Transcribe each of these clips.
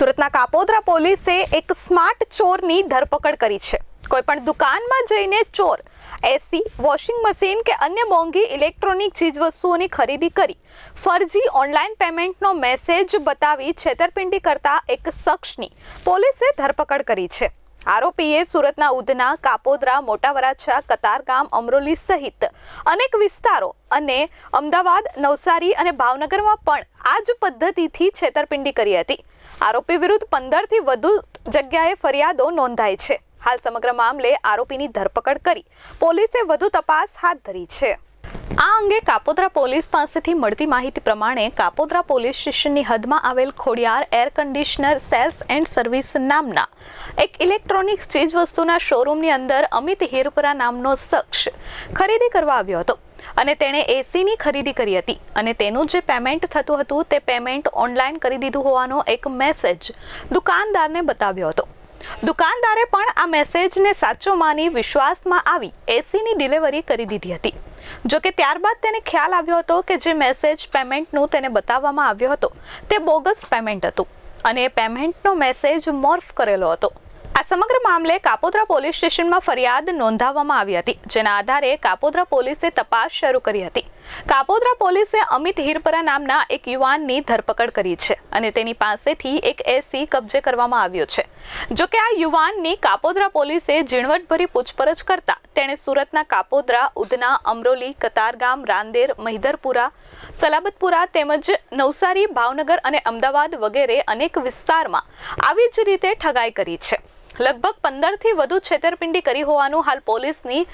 સુરતના કાપોદ્રા પોલીસે એક સ્માર્ટ ચોરની ધરપકડ કરી છે. કોઈ પણ દુકાનમાં જઈને ચોર, એસી, વોશિંગ મશીન કે અન્ય મોંઘી ઇલેક્ટ્રોનિક ચીજવસ્તુઓની ખરીદી કરી, ફરજી ઓનલાઈન પેમેન્ટનો મેસેજ બતાવી છેતરપિંડી કરતા એક શખ્સની પોલીસે ધરપકડ કરી છે. આરોપીએ સુરતના ઉધના, કાપોદરા મોટા વરાછા કતારગામ અમરોલી સહિત અનેક વિસ્તારો અને અમદાવાદ, નવસારી અને ભાવનગરમાં પણ આ જ પદ્ધતિથી છેતરપિંડી કરી હતી. આરોપી વિરુદ્ધ પંદરથી વધુ જગ્યાએ ફરિયાદો નોંધાઈ છે. હાલ સમગ્ર મામલે આરોપીની ધરપકડ કરી પોલીસે વધુ તપાસ હાથ ધરી છે. આ અંગે કાપોદ્રા પોલીસ પાસેથી મળતી માહિતી પ્રમાણે કાપોદ્રા પોલીસ સ્ટેશનની હદમાં આવેલ Khodiyar air conditioner sales and service નામના એક ઇલેક્ટ્રોનિક્સ ચીજવસ્તુના શોરૂમની અંદર અમિત હિરપરા નામનો શખ્સ ખરીદી કરવા આવ્યો હતો અને તેણે એસીની ખરીદી કરી હતી અને તેનું જે પેમેન્ટ થતું હતું તે પેમેન્ટ ઓનલાઈન કરી દીધું હોવાનો એક મેસેજ દુકાનદારને બતાવ્યો હતો. દુકાનદારે પણ આ મેસેજને સાચો માની વિશ્વાસમાં આવી એસીની ડિલિવરી કરી દીધી હતી. જો કે ત્યારબાદ તેને ખ્યાલ આવ્યો હતો કે જે મેસેજ પેમેન્ટનું તેને બતાવવામાં આવ્યો હતો તે બોગસ પેમેન્ટ હતું. અને એ પેમેન્ટનો મેસેજ મોર્ફ કરેલો હતો. આ સમગ્ર મામલે કાપોદ્રા પોલીસ સ્ટેશનમાં ફરિયાદ નોંધાવવામાં આવી હતી, જેના આધારે કાપોદ્રા પોલીસે તપાસ શરૂ કરી હતી. કાપોદ્રા પોલીસે અમિત હિરપરા નામના એક યુવાનની ધરપકડ કરી છે અને તેની પાસેથી એક એસી કબજે કરવામાં આવ્યો છે. જો કે આ યુવાનની કાપોદ્રા પોલીસે ઝીણવટભરી પૂછપરછ કરતા તેણે સુરતના કાપોદ્રા, ઉધના, અમરોલી, કતારગામ, રાંદેર, મહિધરપુરા, સલાબતપુરા તેમજ નવસારી, ભાવનગર અને અમદાવાદ વગેરે અનેક વિસ્તારમાં આવી જ રીતે ઠગાઈ કરી છે. લગભગ પંદરથી વધુ છેતરપિંડી કરી હોવાનું હાલ પોલીસની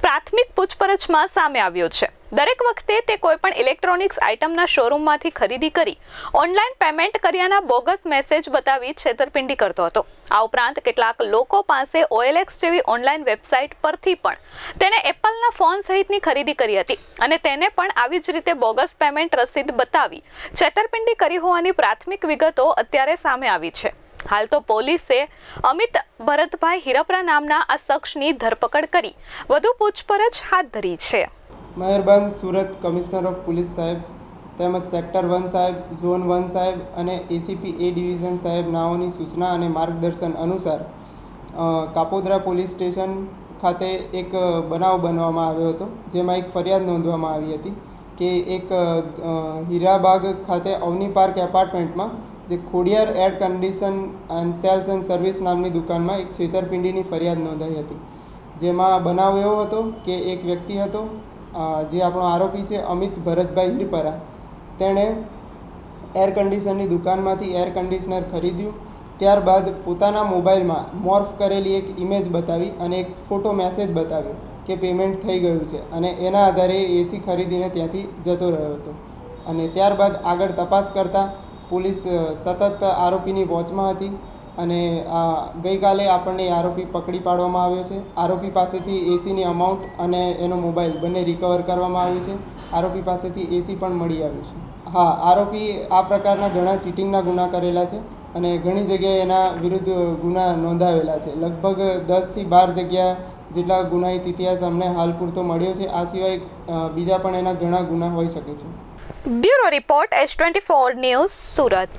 પ્રાથમિક પૂછપરછમાં સામે આવ્યું છે. દરેક વખતે તે કોઈપણ ઇલેક્ટ્રોનિક્સ આઇટમના શોરૂમમાંથી ખરીદી કરી, ઓનલાઈન પેમેન્ટ કર્યાના બોગસ મેસેજ બતાવી છેતરપિંડી કરતો હતો. આ ઉપરાંત કેટલાક લોકો પાસે ઓએલએક્સ જેવી ઓનલાઈન વેબસાઇટ પરથી પણ તેણે એપલના ફોન સહિતની ખરીદી કરી હતી અને તેને પણ આવી જ રીતે બોગસ પેમેન્ટ રસીદ બતાવી છેતરપિંડી કરી હોવાની પ્રાથમિક વિગતો અત્યારે સામે આવી છે. હાલ તો પોલીસે અમિત ભરતભાઈ હિરપરા નામના આ શખ્સની ધરપકડ કરી. વધુ પૂછપરછ હાથ ધરી છે. મહેરબાન સુરત કમિશનર ઓફ પોલીસ સાહેબ, તેમજ સેક્ટર વન સાહેબ, ઝોન વન સાહેબ અને એસીપી એ ડિવિઝન સાહેબ નાઓની સૂચના અને માર્ગદર્શન અનુસાર કાપોદ્રા પોલીસ સ્ટેશન ખાતે એક બનાવ બનવામાં આવ્યો હતો, જેમાં એક ફરિયાદ નોંધવામાં આવી હતી કે એક હીરાબાગ ખાતે અવની પાર્ક એપાર્ટમેન્ટમાં જે Khodiyar air condition and sales and service નામની દુકાનમાં એક છેતરપિંડીની ફરિયાદ નોંધાઈ હતી. જેમાં બનાવ એવો હતો કે એક વ્યક્તિ હતો જે આપણો આરોપી છે અમિત ભરતભાઈ હિરપરા. તેણે એર કન્ડિશનની દુકાનમાંથી એર કન્ડિશનર ખરીદ્યું. ત્યારબાદ પોતાના મોબાઈલમાં મોર્ફ કરેલી એક ઇમેજ બતાવી અને એક ફોટો મેસેજ બતાવ્યો કે પેમેન્ટ થઈ ગયું છે અને એના આધારે એસી ખરીદીને ત્યાંથી જતો રહ્યો હતો. અને ત્યારબાદ આગળ તપાસ કરતાં પોલીસ સતત આરોપીની વોચમાં હતી અને ગઈકાલે આપણને આરોપી પકડી પાડવામાં આવ્યો છે. આરોપી પાસેથી એસીની અમાઉન્ટ અને એનો મોબાઈલ બંને રિકવર કરવામાં આવ્યું છે. આરોપી પાસેથી એસી પણ મળી આવ્યું છે. હા, આરોપી આ પ્રકારના ઘણા ચીટિંગના ગુના કરેલા છે અને ઘણી જગ્યાએ એના વિરુદ્ધ ગુના નોંધાવેલા છે. લગભગ દસથી બાર જગ્યા જેટલા ગુનાહિત ઇતિહાસ અમને હાલ પૂરતો મળ્યો છે, આ સિવાય બીજા પણ એના ઘણા ગુના હોઈ શકે છે. Bureau report S twenty four news Surat.